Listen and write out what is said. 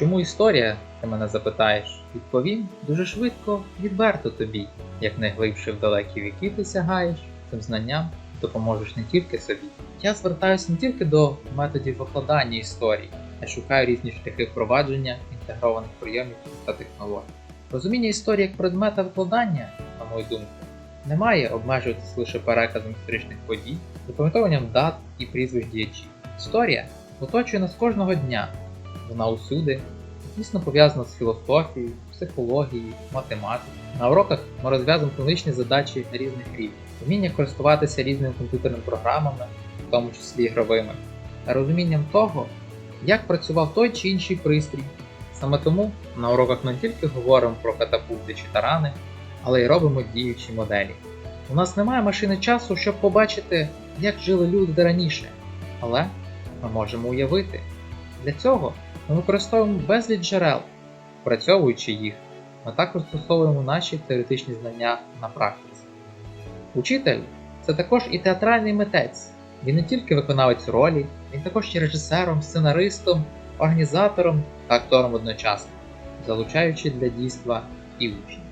Чому історія, ти мене запитаєш? Відповім дуже швидко, відверто тобі. Як найглибше в далекі віки ти сягаєш, цим знанням допоможеш не тільки собі. Я звертаюся не тільки до методів викладання історії, а шукаю різні шляхи впровадження інтегрованих прийомів та технологій. Розуміння історії як предмета викладання, на мою думку, не має обмежуватися лише переказом історичних подій, запам'ятовуванням дат і прізвищ діячів. Історія оточує нас кожного дня, вона усюди, тісно пов'язана з філософією, психологією, математикою. На уроках ми розв'язуємо клінічні задачі на різних рівнях, вміння користуватися різними комп'ютерними програмами, в тому числі ігровими, та розумінням того, як працював той чи інший пристрій. Саме тому на уроках не тільки говоримо про катапульти чи тарани, але й робимо діючі моделі. У нас немає машини часу, щоб побачити, як жили люди раніше, але ми можемо уявити. Для цього ми використовуємо безліч джерел, впрацьовуючи їх, ми також застосовуємо наші теоретичні знання на практиці. Учитель це також і театральний митець. Він не тільки виконавець ролі, він також є режисером, сценаристом, організатором та актором одночасно, залучаючи для дійства і учнів.